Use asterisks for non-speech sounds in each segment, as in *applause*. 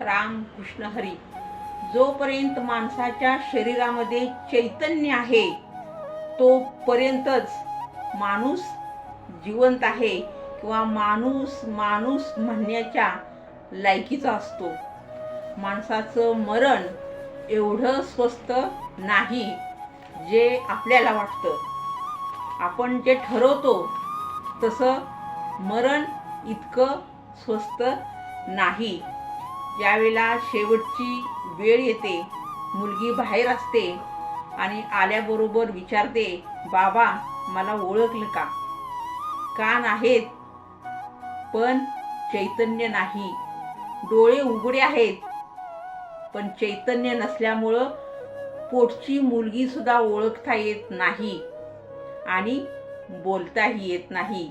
राम कृष्ण हरी. जोपर्यंत माणसाच्या शरीरामध्ये चैतन्य आहे तोपर्यंतच माणूस जिवंत आहे किंवा माणूस माणूस म्हणण्याच्या लायकीचा असतो. माणसाचं मरण एवढं स्वस्त नाही जे आपल्याला वाटतं. आपण जे ठरवतो तसं मरण इतकं स्वस्त नाही. ज्यावेळेला शेवटची वेळ येते. मुलगी बाहेर असते आणि आल्याबरोबर विचारते बाबा मला ओळखलं का? कान आहेत पण चैतन्य नाही. डोळे उघडे आहेत पण चैतन्य नसल्यामुळं पोटची मुलगी सुद्धा ओळखता येत नाही आणि बोलताही येत नाही.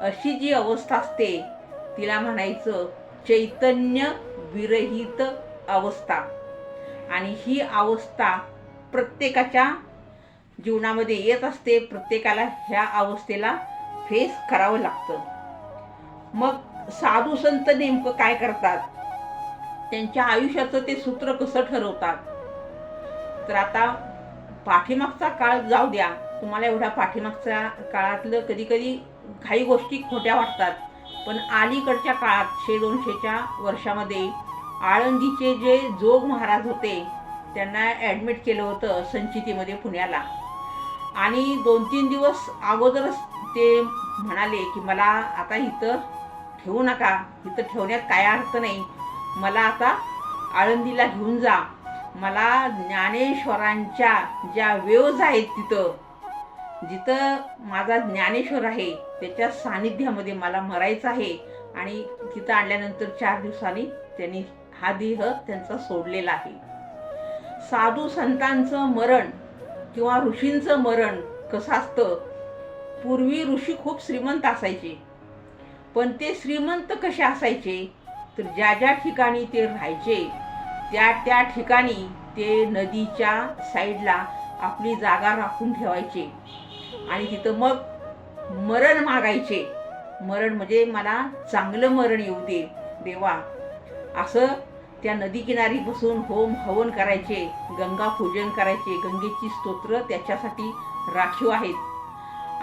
अशी जी अवस्था असते तिला म्हणायचं चैतन्य विरहित अवस्था. आणि ही अवस्था प्रत्येकाच्या जीवनामध्ये येत असते प्रत्येकाला ह्या अवस्थेला फेस करावं लागतं. मग साधू संत नेमकं काय करतात? त्यांच्या आयुष्याचं ते सूत्र कसं ठरवतात? तर आता पाठीमागचा काळ जाऊ द्या. तुम्हाला एवढ्या पाठीमागच्या काळातलं कधी कधी काही गोष्टी खोट्या वाटतात. पण अलीकडच्या काळात शे दोनशेच्या वर्षामध्ये आळंदीचे जे जोग महाराज होते त्यांना ॲडमिट केलं होतं संचितीमध्ये पुण्याला. आणि दोन तीन दिवस अगोदरच ते म्हणाले की मला आता इथं ठेवू नका. इथं ठेवण्यात काय अर्थ नाही. मला आता आळंदीला घेऊन जा. मला ज्ञानेश्वरांच्या ज्या वेव्ज आहेत तिथं जिथं माझा ज्ञानेश्वर आहे त्याच्या सानिध्यामध्ये मला मरायचं आहे. आणि तिथं आणल्यानंतर चार दिवसांनी त्यांनी हा देह त्यांचा सोडलेला आहे. साधू संतांचं मरण किंवा ऋषींचं मरण कसं असतं? पूर्वी ऋषी खूप श्रीमंत असायचे. पण ते श्रीमंत कसे असायचे? तर ज्या ज्या ठिकाणी ते राहायचे त्या त्या ठिकाणी ते नदीच्या साईडला आपली जागा राखून ठेवायचे. आणि तिथं मग मरण मागायचे. मरण म्हणजे मला चांगलं मरण येऊ दे. देवा असं त्या नदीकिनारी बसून होम हवन करायचे गंगा पूजन करायचे गंगेची स्तोत्र त्याच्यासाठी राखीव आहेत.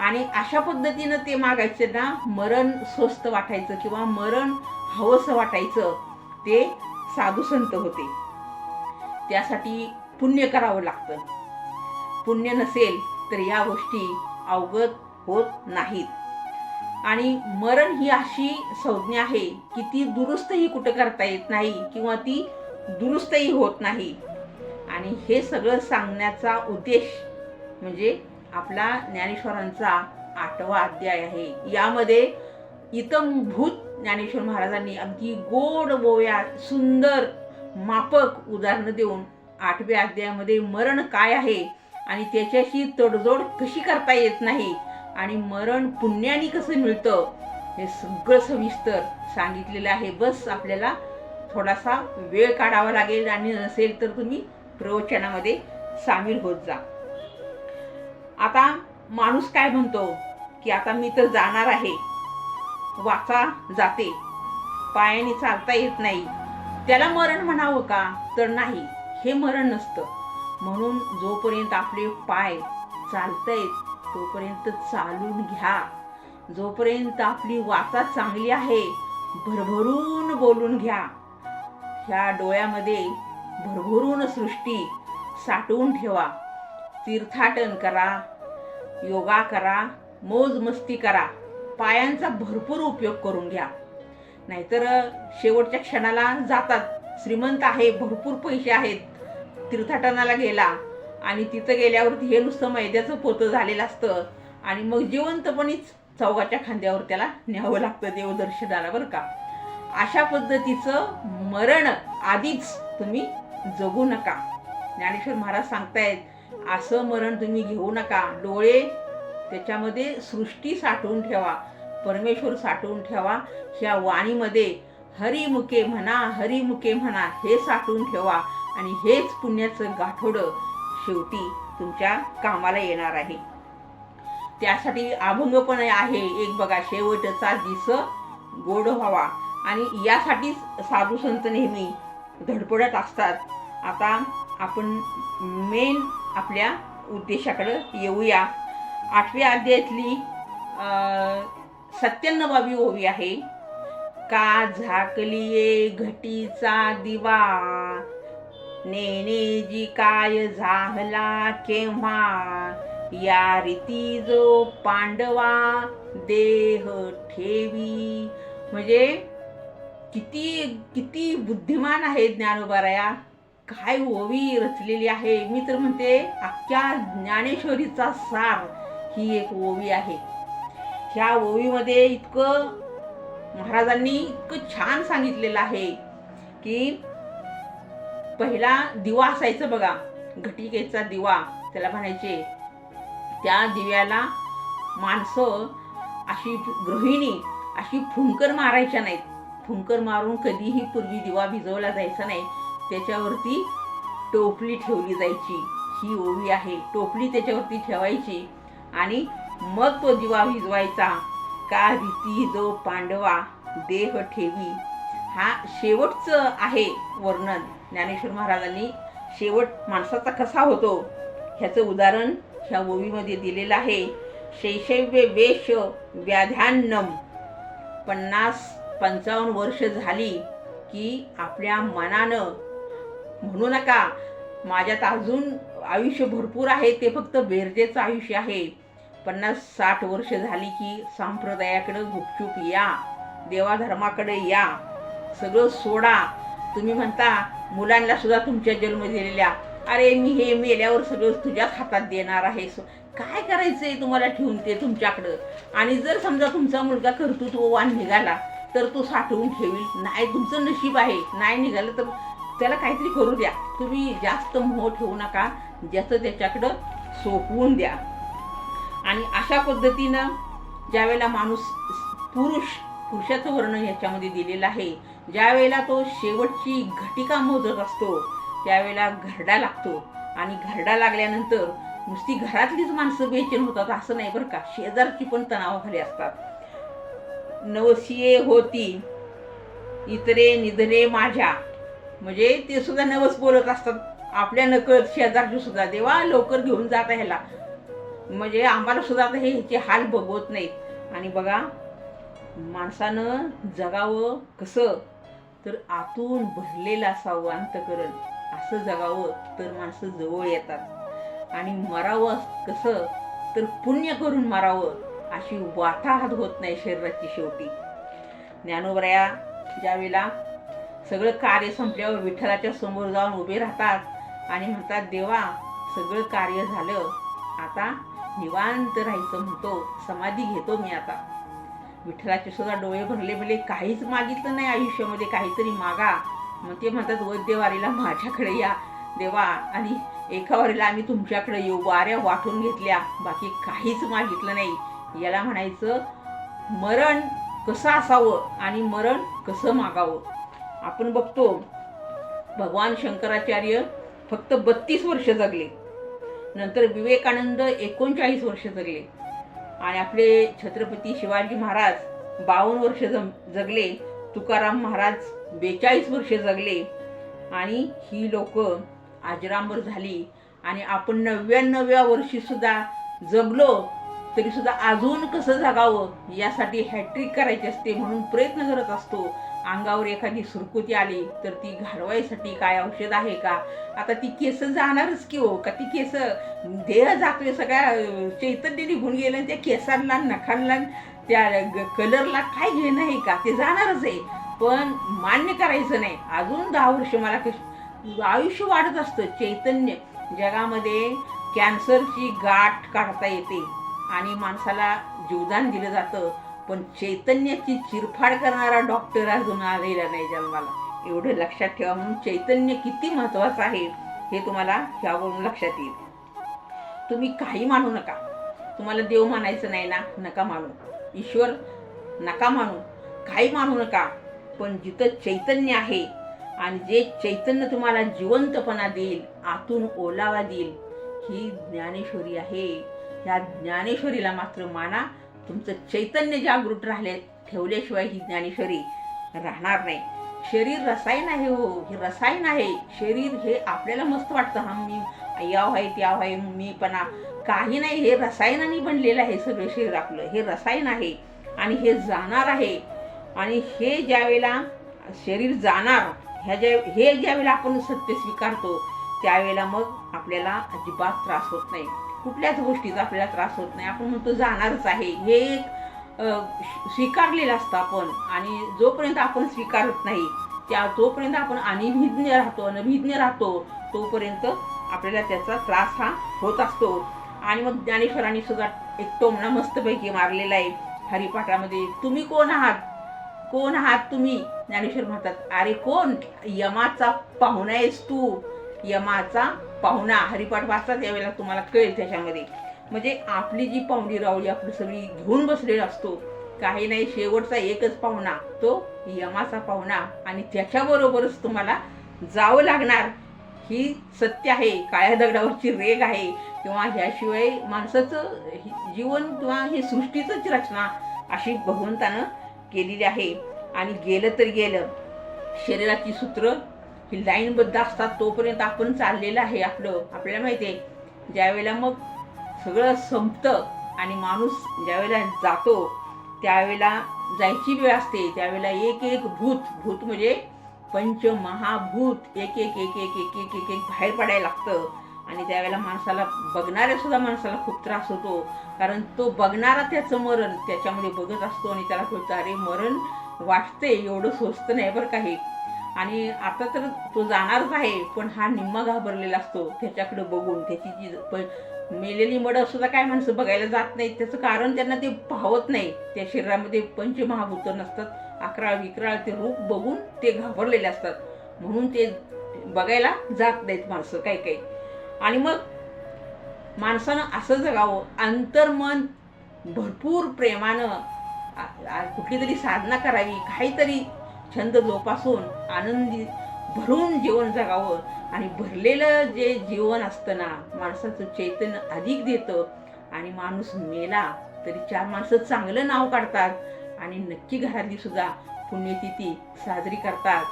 आणि अशा पद्धतीनं ते मागायचे ना मरण स्वस्त वाटायचं किंवा मरण हवंसं वाटायचं ते साधुसंत होते. त्यासाठी पुण्य करावं लागतं. पुण्य नसेल तर या गोष्टी अवगत होत नाहीत. आणि मरण ही अशी संज्ञा आहे की ती दुरुस्तही कुठं करता येत नाही किंवा ती दुरुस्तही होत नाही. आणि हे सगळं सांगण्याचा उद्देश म्हणजे आपला ज्ञानेश्वरांचा आठवा अध्याय आहे. यामध्ये इतमभूत ज्ञानेश्वर महाराजांनी अगदी गोड बोव्या सुंदर मापक उदाहरणं देऊन आठव्या अध्यायामध्ये मरण काय आहे आणि त्याच्याशी तडजोड कशी करता येत नाही आणि मरण पुण्याने कसं मिळतं हे सगळं सविस्तर सांगितलेलं आहे. बस आपल्याला थोडासा वेळ काढावा लागेल आणि नसेल तर तुम्ही प्रवचनामध्ये सामील होत जा. आता माणूस काय म्हणतो की आता मी तर जाणार आहे. वाचा जाते. पायाने चालता येत नाही. त्याला मरण म्हणावं का? तर नाही हे मरण नसतं. म्हणून जोपर्यंत आपले पाय चालतायत तोपर्यंत चालून घ्या. जोपर्यंत आपली वाचा चांगली आहे भरभरून बोलून घ्या. ह्या डोळ्यामध्ये भरभरून सृष्टी साठवून ठेवा. तीर्थाटन करा योगा करा मौजमस्ती करा. पायांचा भरपूर उपयोग करून घ्या. नाहीतर शेवटच्या क्षणाला जातात. श्रीमंत आहे भरपूर पैसे आहेत. तीर्थाटनाला गेला आणि तिथं गेल्यावरती हे नुसतं मैद्याचं पोतं झालेलं असतं. आणि मग जिवंतपणीच चौघाच्या खांद्यावर त्याला न्यावं लागतं देवदर्शनाला बरं का. अशा पद्धतीचं मरण आधीच तुम्ही जगू नका. ज्ञानेश्वर महाराज सांगतायत असं मरण तुम्ही घेऊ नका. डोळे त्याच्यामध्ये सृष्टी साठवून ठेवा. परमेश्वर साठवून ठेवा. ह्या वाणीमध्ये हरिमुखे म्हणा हरिमुखे म्हणा हे साठवून ठेवा. आणि हेच पुण्याचं गाठोडं. शेवटी तुमच्या कामाला येणार आहे. त्यासाठी अभंग पण आहे. एक बघा शेवटचा दिस गोड व्हावा. आणि यासाठीच साधू संत नेहमी धडपडत असतात. आता आपण मेन आपल्या उद्देशाकडे येऊया. आठव्या अध्यायातली सत्त्याण्णवावी ओवी आहे. का झाकलिये घटीचा दिवा? नेनेजी काय झाला केव्हा? या रीती जो पांडवा देह ठेवी. म्हणजे किती किती बुद्धिमान आहे ज्ञानोबाराया. काय ओवी रचलेली आहे. मी तर म्हणते अख्ख्या ज्ञानेश्वरीचा सार ही एक ओवी आहे. ह्या ओवीमध्ये इतकं महाराजांनी इतकं छान सांगितलेलं आहे की पहिला दिवा असायचा बघा घटिकेचा दिवा त्याला म्हणायचे त्या दिव्याला माणसं अशी गृहिणी अशी फुंकर मारायच्या नाहीत. फुंकर मारून कधीही पूर्वी दिवा भिजवला जायचा नाही. त्याच्यावरती टोपली ठेवली जायची. ही ओवी आहे. टोपली त्याच्यावरती ठेवायची आणि मग तो दिवा भिजवायचा. का रीती जो पांडवा देह ठेवी. हा शेवटचं आहे वर्णन. ज्ञानेश्वर महाराजांनी शेवट माणसाचा कसा होतो ह्याचं उदाहरण ह्या ओवीमध्ये दिलेलं आहे. शैशव्य वेश व्याध्यान्नम. पन्नास पंचावन्न वर्ष झाली की आपल्या मनानं म्हणू नका माझ्यात अजून आयुष्य भरपूर आहे ते फक्त बेरजेचं आयुष्य आहे. पन्नास साठ वर्ष झाली की संप्रदायाकडे गुपचूप या देवाधर्माकडे या सगळं सोडा. तुम्ही म्हणता मुलांना सुद्धा तुमच्या जन्म दिलेल्या अरे मी हे मेल्यावर सगळं तुझ्याच हातात देणार आहे. काय काय करायचंय तुम्हाला ठेवून ते तुमच्याकडं? आणि जर समजा तुमचा मुलगा कर्तृत्ववान निघाला तर तो साठवून ठेवील. नाही तुमचं नशीब आहे. नाही निघालं तर त्याला काहीतरी करू द्या. तुम्ही जास्त मोह ठेवू नका. ज्याचं त्याच्याकडं सोपवून द्या. आणि अशा पद्धतीनं ज्यावेळेला माणूस पुरुष पुरुषाचं वर्णन याच्यामध्ये दिलेलं आहे ज्यावेळेला तो शेवटची घटिका मोजत असतो त्यावेळेला घरडा लागतो. आणि घरडा लागल्यानंतर नुसती घरातलीच माणसं बेचैन होतात असं नाही बरं का? शेजारची पण तणावाखाली असतात. नवसिये होती इतरे निधने माझ्या. म्हणजे ते सुद्धा नवस बोलत असतात. आपल्या नकळत शेजारची सुद्धा. देवा लवकर घेऊन जात ह्याला. म्हणजे आम्हाला सुद्धा आता हे ह्याचे हाल बघवत नाहीत. आणि बघा माणसानं जगावं कसं? तर आतून भरलेलं असावं अंतकरण. असं जगावं तर माणसं जवळ येतात. आणि मरावं कसं? तर पुण्य करून मारावं अशी वाताहत होत नाही शरीराची शेवटी. ज्ञानोबऱ्या ज्यावेळेला सगळं कार्य संपल्यावर विठ्ठलाच्या समोर जाऊन उभे राहतात आणि म्हणतात देवा सगळं कार्य झालं. आता निवांत राहायचं म्हणतो. समाधी घेतो मी आता. विठ्ठलाचे सुद्धा डोळे भरले भरले काहीच मागितलं नाही आयुष्यामध्ये काहीतरी मागा. मग ते म्हणतात वैद्यवारीला माझ्याकडे या. देवा आणि एका वारीला आम्ही तुमच्याकडे येऊ. वाऱ्या वाटून घेतल्या. बाकी काहीच मागितलं नाही. याला म्हणायचं मरण कसं असावं आणि मरण कसं मागावं? आपण बघतो भगवान शंकराचार्य फक्त बत्तीस वर्ष जगले. नंतर विवेकानंद एकोणचाळीस वर्ष जगले. आणि आपले छत्रपती शिवाजी महाराज बावन्न वर्ष जम जगले. तुकाराम महाराज बेचाळीस वर्ष जगले. आणि ही लोक आजरांबर झाली. आणि आपण नव्याण्णव्या वर्षीसुद्धा जगलो तरीसुद्धा अजून कसं जगावं? यासाठी हॅट्रिक करायची असते म्हणून प्रयत्न करत असतो. अंगावर एखादी सुरकुती आली तर ती घालवायसाठी काय औषध आहे का? आता ती केस जाणारच की हो का ती केस देह जातोय सगळ्या चैतन्य निघून गेलं त्या केसांना नखांना त्या कलरला काय घेणं आहे का? ते जाणारच आहे. पण मान्य करायचं नाही. अजून दहा वर्ष मला कश आयुष्य वाढत असतं. चैतन्य जगामध्ये कॅन्सरची गाठ काढता येते आणि माणसाला जीवदान दिलं जातं. पण चैतन्याची चिरफाड करणारा डॉक्टर अजून आलेला नाही जन्माला. एवढं लक्षात ठेवा म्हणून चैतन्य किती महत्वाचं आहे हे तुम्हाला ह्यावरून लक्षात येईल. तुम्ही काही मानू नका. तुम्हाला देव मानायचं नाही ना नका मानू. ईश्वर नका मानू. काही मानू नका. पण जिथं चैतन्य आहे आणि जे चैतन्य तुम्हाला जिवंतपणा देईल आतून ओलावा देईल ही ज्ञानेश्वरी आहे. ह्या ज्ञानेश्वरीला मात्र माना तुमचं चैतन्य जागृत राहिले ठेवल्याशिवाय ही ज्ञानेश्वरी राहणार नाही. शरीर रसायन आहे हो हे रसायन आहे. शरीर हे आपल्याला मस्त वाटतं. हा मी याव आहे त्याव आहे मी पणा काही नाही. हे रसायनाने बनलेलं आहे सगळं शरीर आपलं. हे रसायन आहे आणि हे जाणार आहे. आणि हे ज्यावेळेला शरीर जाणार ह्या ज्या हे ज्यावेळेला आपण सत्य स्वीकारतो त्यावेळेला मग आपल्याला अजिबात त्रास होत नाही. कुठल्याच गोष्टीचा आपल्याला त्रास होत नाही. आपण म्हणतो जाणारच आहे. हे एक स्वीकारलेलं असतं आपण. आणि जोपर्यंत आपण स्वीकारत नाही त्या जोपर्यंत आपण अनिभिज्ञ राहतो अनभिज्ञ राहतो तोपर्यंत आपल्याला त्याचा त्रास हा होत असतो. आणि मग ज्ञानेश्वरांनी सुद्धा एक टोमणा मस्तपैकी मारलेला आहे हरिपाठामध्ये. तुम्ही कोण आहात? कोण आहात तुम्ही? ज्ञानेश्वर म्हणतात. अरे कोण? यमाचा पाहुणा आहेस तू. यमाचा पाहुणा हरिपाठ वाचताच यावेळेला तुम्हाला कळेल त्याच्यामध्ये. म्हणजे आपली जी पाहुणी रावळी आपली सगळी घेऊन बसलेला असतो काही नाही शेवटचा एकच पाहुणा तो यमाचा पाहुणा. आणि त्याच्याबरोबरच तुम्हाला जावं लागणार. ही सत्य आहे काळ्या दगडावरची रेग आहे. किंवा ह्याशिवाय माणसाचं जीवन किंवा हे सृष्टीचंच रचना अशी भगवंतानं केलेली आहे. आणि गेलं तर गेलं. शरीराची सूत्र ही लाईनबद्ध असतात तोपर्यंत आपण चाललेलं आहे आपलं. आपल्याला माहिती आहे ज्यावेळेला मग सगळं संपतं आणि माणूस ज्यावेळेला जातो त्यावेळेला जायची वेळ असते. त्यावेळेला एक एक भूत भूत म्हणजे पंचमहाभूत. एक एक एक एक एक एक एक एक बाहेर पडायला लागतं. आणि त्यावेळेला माणसाला बघणाऱ्या सुद्धा माणसाला खूप त्रास होतो. कारण तो बघणारा त्याचं मरण त्याच्यामध्ये बघत असतो आणि त्याला कळतं अरे मरण वाटते एवढं स्वस्त नाही बरं काही आणि आता तर तो जाणारच आहे पण हा निम्मा घाबरलेला असतो. त्याच्याकडे बघून त्याची जी प- मेलेली मड सुद्धा काय माणसं बघायला जात नाहीत त्याचं कारण त्यांना ते पाहत नाही. त्या शरीरामध्ये पंचमहाभूत नसतात. अकरा विकराळ ते रूप बघून ते घाबरलेले असतात. म्हणून ते बघायला जात नाहीत माणसं काही काही. आणि मग माणसानं असं जगावं अंतर्मन भरपूर प्रेमानं कुठली तरी साधना करावी काहीतरी छंद जोपासून आनंदी भरून जीवन जगावं. आणि भरलेलं जे जीवन असतं ना माणसाचं चैतन्य अधिक देतं. आणि माणूस मेला तरी चार माणसं चांगलं नाव काढतात. आणि नक्की घरातली सुद्धा पुण्यतिथी साजरी करतात.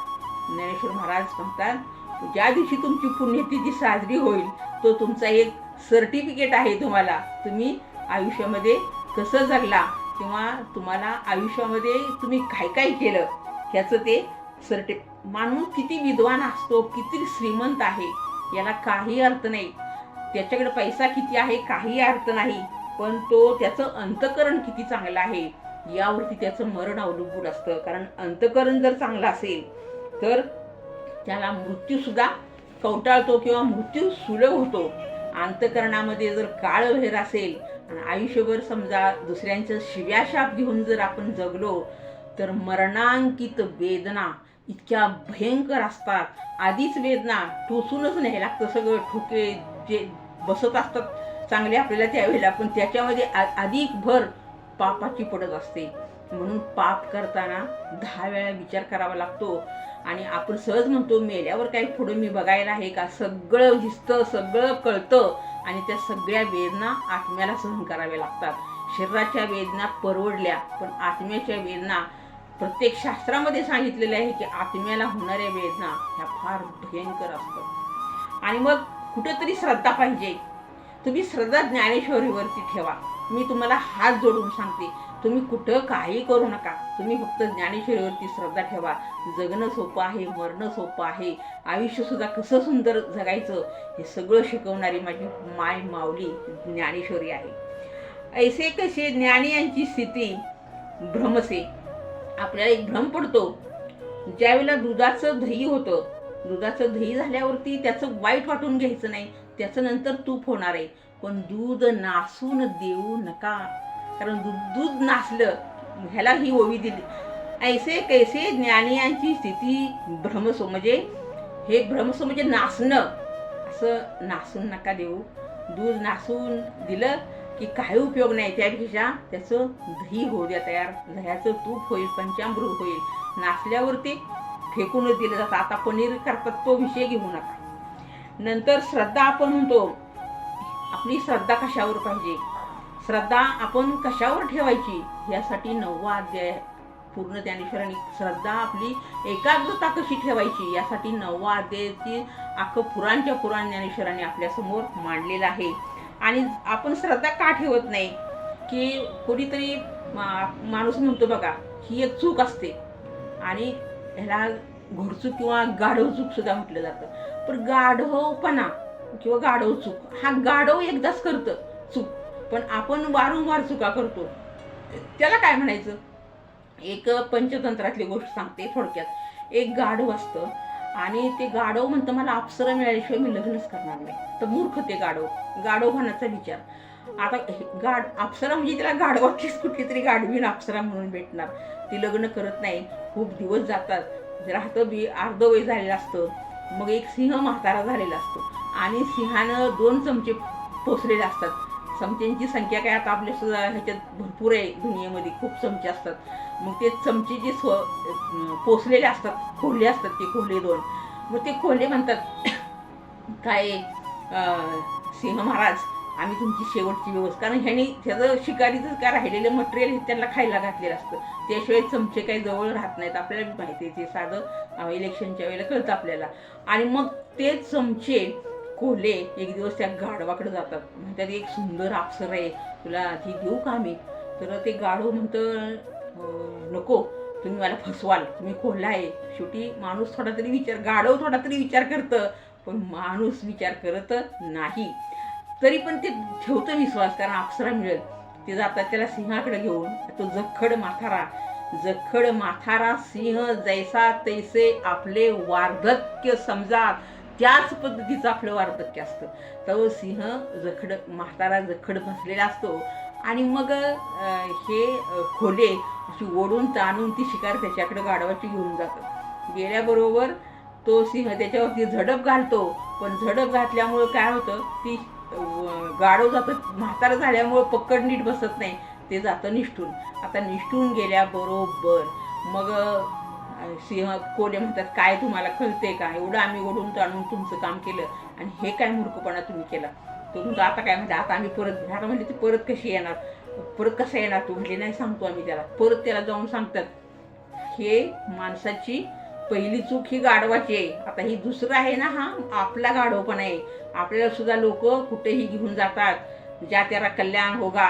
ज्ञानेश्वर महाराज म्हणतात ज्या दिवशी तुमची पुण्यतिथी साजरी होईल तो तुमचा एक सर्टिफिकेट आहे तुम्हाला. तुम्ही आयुष्यामध्ये कसं जगला किंवा तुम्हाला आयुष्यामध्ये तुम्ही काय काय केलं ह्याचं ते सर्टि माणूस किती विद्वान असतो किती श्रीमंत आहे याला काही अर्थ नाही. त्याच्याकडे पैसा किती आहे काही अर्थ नाही पण तो त्याचं अंतकरण किती चांगलं आहे यावरती त्याचं मरण अवलंबून असतं. कारण अंतकरण जर चांगलं असेल तर त्याला मृत्यूसुद्धा कवटाळतो किंवा मृत्यू सुलभ होतो. अंतकरणामध्ये जर काळ असेल आणि आयुष्यभर समजा दुसऱ्यांचं शिव्याशाप घेऊन जर आपण जगलो तर मरणांकित वेदना इतक्या भयंकर असतात. आधीच वेदना टोचूनच नाही लागतं सगळं. ठोके जे बसत असतात चांगले आपल्याला त्यावेळेला पण त्याच्यामध्ये आ- अधिक भर पापाची पडत असते. म्हणून पाप करताना दहा वेळा विचार करावा लागतो. आणि आपण सहज म्हणतो मेल्यावर काही पुढं मी बघायला आहे का? सगळं दिसतं सगळं कळतं. आणि त्या सगळ्या वेदना आत्म्याला सहन कराव्या लागतात. शरीराच्या वेदना परवडल्या पण आत्म्याच्या वेदना प्रत्येक शास्त्रामध्ये सांगितलेलं आहे की आत्म्याला होणाऱ्या वेदना ह्या फार भयंकर असतात. आणि मग कुठेतरी श्रद्धा पाहिजे. तुम्ही श्रद्धा ज्ञानेश्वरीवरती ठेवा. मी तुम्हाला हात जोडून सांगते. तुम्ही कुठं काही करू नका. तुम्ही फक्त ज्ञानेश्वरीवरती श्रद्धा ठेवा. जगणं सोपं आहे मरणं सोपं आहे. आयुष्यसुद्धा कसं सुंदर जगायचं हे सगळं शिकवणारी माझी माय माऊली ज्ञानेश्वरी आहे. ऐसे कसे ज्ञानी यांची स्थिती भ्रमसे. आपल्याला एक भ्रम पडतो. ज्यावेळेला दुधाचं दही होतं दुधाचं दही झाल्यावरती त्याचं वाईट वाटून घ्यायचं नाही त्याचं नंतर तूप होणार आहे. पण दूध नासून देऊ नका. कारण दूध दूध नासलं ह्याला ही ओवी दिली. ऐसे कैसे ज्ञानियांची स्थिती भ्रमसो म्हणजे हे भ्रमसो म्हणजे नासणं. असं नासून नका देऊ. दूध नासून दिलं की काही उपयोग नाही त्यापेक्षा त्याचं दही होऊ द्या तयार. दह्याचं तूप होईल पंचामृत होईल. नाचल्यावरती फेकूनच दिलं जातं. आता पनीर करतात तो विषय घेऊ नका. नंतर श्रद्धा आपण म्हणतो आपली श्रद्धा कशावर पाहिजे? श्रद्धा आपण कशावर ठेवायची? यासाठी नववा अध्याय पूर्ण ज्ञानेश्वरांनी श्रद्धा आपली एकाग्रता कशी ठेवायची? यासाठी नववा अध्यायाची अख्खं पुराणच्या पुराण ज्ञानेश्वरांनी आपल्यासमोर मांडलेलं आहे. आणि आपण श्रद्धा का ठेवत नाही? की कोणीतरी मा- माणूस म्हणतो बघा ही एक चूक असते. आणि ह्याला घोडचूक किंवा गाढव चूक सुद्धा म्हटलं जातं. पण गाढवपणा किंवा गाढव चूक हा गाढव एकदाच करतं चूक. पण आपण वारंवार चुका करतो. त्याला काय म्हणायचं? एक पंचतंत्रातली गोष्ट सांगते थोडक्यात. एक गाढव असतं. आणि ते गाढव म्हणतं मला अप्सरा मिळाल्याशिवाय मी लग्नच करणार नाही. तर मूर्ख ते गाढव. गाढव होण्याचा विचार. आता हे गाड अप्सरा म्हणजे त्याला गाढवाचीच कुठली तरी गाढवीन अप्सरा म्हणून भेटणार. ती लग्न करत नाही. खूप दिवस जातात. राहतं बी अर्ध वय झालेलं असतं. मग एक सिंह म्हातारा झालेला असतो. आणि सिंहानं दोन चमचे पोचलेले असतात. चमच्यांची संख्या काय आता आपल्या सुद्धा ह्याच्यात भरपूर आहे दुनियेमध्ये खूप चमचे असतात. मग ते चमचे जे स्व पोसलेले पोचलेले असतात खोले असतात ते खोले दोन. मग ते खोले म्हणतात *coughs* काय सिंह महाराज आम्ही तुमची शेवटची व्यवस्था कारण ह्याने त्याचं शिकारीचं काय राहिलेलं मटेरियल हे त्यांना खायला घातलेलं असतं. त्याशिवाय चमचे काही जवळ राहत नाहीत. आपल्याला माहिती आहे ते साधं इलेक्शनच्या वेळेला कळतं आपल्याला. आणि मग ते चमचे कोल्हे एक दिवस त्या गाढवाकडे जातात. म्हणतात एक सुंदर अप्सर आहे. तुला ती देऊ का आम्ही तर ते गाढव म्हणतं नको. तुम्ही मला फसवाल. तुम्ही कोल्हा आहे. शेवटी माणूस थोडा तरी विचार गाढव थोडा तरी विचार करतं. पण माणूस विचार करत नाही. तरी पण ते ठेवतं विश्वास. कारण अप्सरा मिळेल. ते जातात त्याला सिंहाकडे घेऊन. तो जखड माथारा. जखड माथारा सिंह जैसा तैसे आपले वार्धक्य समजात. त्याच पद्धतीचं आपलं वार्धक्य असतं. तर सिंह जखड म्हातारा जखड बसलेला असतो आणि मग हे खोले अशी ओढून ताणून ती शिकार त्याच्याकडे गाढवाची घेऊन जातं. गेल्याबरोबर तो सिंह त्याच्यावरती झडप घालतो. पण झडप घातल्यामुळं काय होतं? ती गाढव जातं म्हातारा झाल्यामुळं पक्कड नीट बसत नाही. ते जातं निष्ठून. आता निष्ठून गेल्याबरोबर मग सिंह कोले म्हणतात काय तुम्हाला कळते का? एवढं आम्ही ओढून ताणून तुमचं काम केलं आणि हे काय मूर्खपणा तुम्ही केला? तो म्हणतो आता काय म्हणते आता आम्ही परत आता म्हणले ती परत कशी येणार? परत कसं येणार तू? म्हणले नाही सांगतो आम्ही त्याला. परत त्याला जाऊन सांगतात हे माणसाची पहिली चूक ही गाढवाची आहे. आता ही दुसरं आहे ना हा आपला गाढवपणा आहे. आपल्याला सुद्धा लोक कुठेही घेऊन जातात. ज्या त्याला कल्याण होगा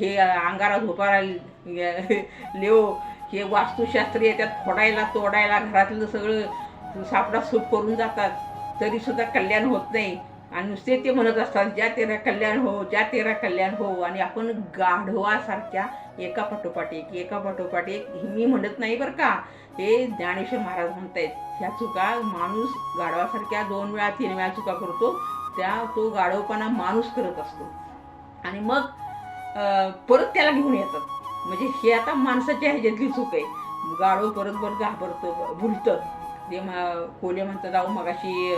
हे अंगारा झोपारा लेओ हे वास्तुशास्त्री येतात फोडायला तोडायला घरातलं सगळं सापडा सूप करून जातात. तरी सुद्धा कल्याण होत नाही. आणि नुसते ते म्हणत असतात ज्या तेरा कल्याण हो ज्या तेरा कल्याण हो. आणि आपण गाढवासारख्या एका पाठोपाठ एक एका पाठोपाठ एक हे मी म्हणत नाही बरं का. हे ज्ञानेश्वर महाराज म्हणतायत ह्या चुका माणूस गाढवासारख्या दोन वेळा तीन वेळा चुका करतो त्या तो गाढवपणा माणूस करत असतो. आणि मग परत त्याला घेऊन येतात. म्हणजे हे आता माणसाच्या ह्याच्यातली चूक आहे. गाढव परत परत घाबरतं भुलतं. ते म- कोले म्हणतात अहो मगाशी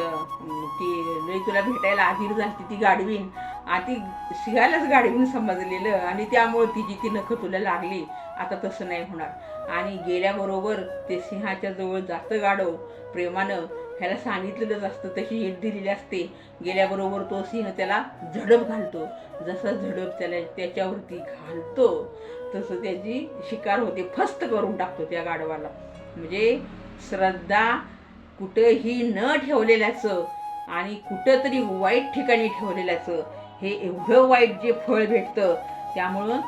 ती लई तुला भेटायला आधीर झाली ती गाडवीन आणि ती शिगायलाच गाडवीन समजलेलं आणि त्यामुळे तिची ती नखं तुला लागली. आता तसं नाही होणार. आणि गेल्याबरोबर ते सिंहाच्या जवळ जातं गाडव प्रेमानं ह्याला सांगितलेलंच असतं तशी हिट दिलेली असते. गेल्याबरोबर तो सिंह त्याला झडप घालतो. जसा झडप त्याला त्याच्यावरती घालतो. तसं त्याची शिकार होते फस्त करून टाकतो त्या गाढवाला. म्हणजे श्रद्धा कुठंही न ठेवलेल्याचं आणि कुठंतरी वाईट ठिकाणी ठेवलेल्याचं हे एवढं वाईट जे फळ भेटतं त्यामुळं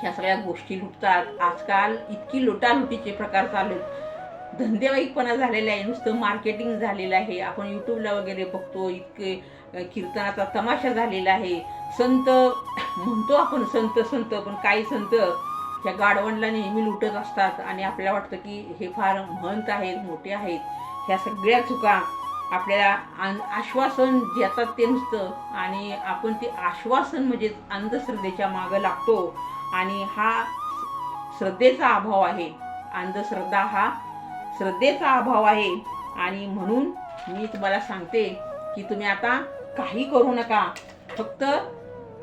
ह्या सगळ्या गोष्टी लुटतात. आजकाल इतकी लुटालुटीचे प्रकार चालू आहेत. धंदेवाईकपणा झालेला आहे नुसतं मार्केटिंग झालेलं आहे. आपण यूट्यूबला वगैरे बघतो इतके कीर्तनाचा तमाशा झालेला आहे. संत म्हणतो आपण संत संत पण काही संत ह्या गाडवणला नेहमी लुटत असतात आणि आपल्याला वाटतं की हे फार महंत आहेत मोठे आहेत. ह्या सगळ्या चुका आपल्याला आन- आश्वासन देतात ते नुसतं आणि आपण ते आश्वासन म्हणजे अंधश्रद्धेच्या मागं लागतो. आणि हा श्रद्धेचा अभाव आहे. अंधश्रद्धा हा श्रद्धेचा अभाव आहे. आणि म्हणून मी तुम्हाला सांगते की तुम्ही आता काही करू नका. फक्त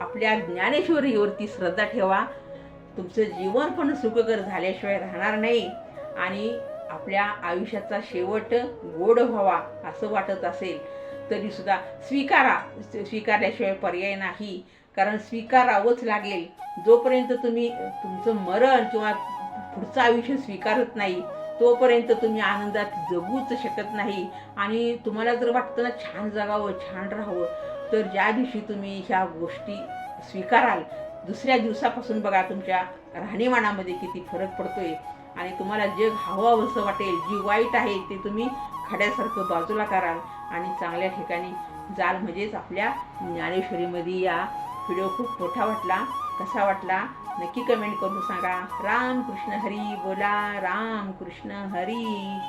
आपल्या ज्ञानेश्वरीवरती श्रद्धा ठेवा. तुमचं जीवन पण सुखकर झाल्याशिवाय राहणार नाही. आणि आपल्या आयुष्याचा शेवट गोड व्हावा असं वाटत असेल तरीसुद्धा स्वीकारा स्वीकारल्याशिवाय पर्याय नाही. कारण स्वीकारावंच लागेल. जोपर्यंत तुम्ही तुमचं मरण किंवा पुढचं आयुष्य स्वीकारत नाही तोपर्यंत तुम्ही आनंदात जगूच शकत नाही. आणि तुम्हाला जर वाटतं ना छान जगावं छान राहावं तर ज्या दिवशी तुम्ही ह्या गोष्टी स्वीकाराल दुसऱ्या दिवसापासून बघा तुमच्या राहणीमानामध्ये किती फरक पडतोय. आणि तुम्हाला जग हवं असं वाटेल जी वाईट आहे ते तुम्ही खड्यासारखं बाजूला कराल आणि चांगल्या ठिकाणी जाल. म्हणजेच आपल्या ज्ञानेश्वरीमध्ये या व्हिडिओ खूप मोठा वाटला कसा वाटला? नक्की कमेंट करून सांगा. राम कृष्ण हरी बोला. राम कृष्ण हरी.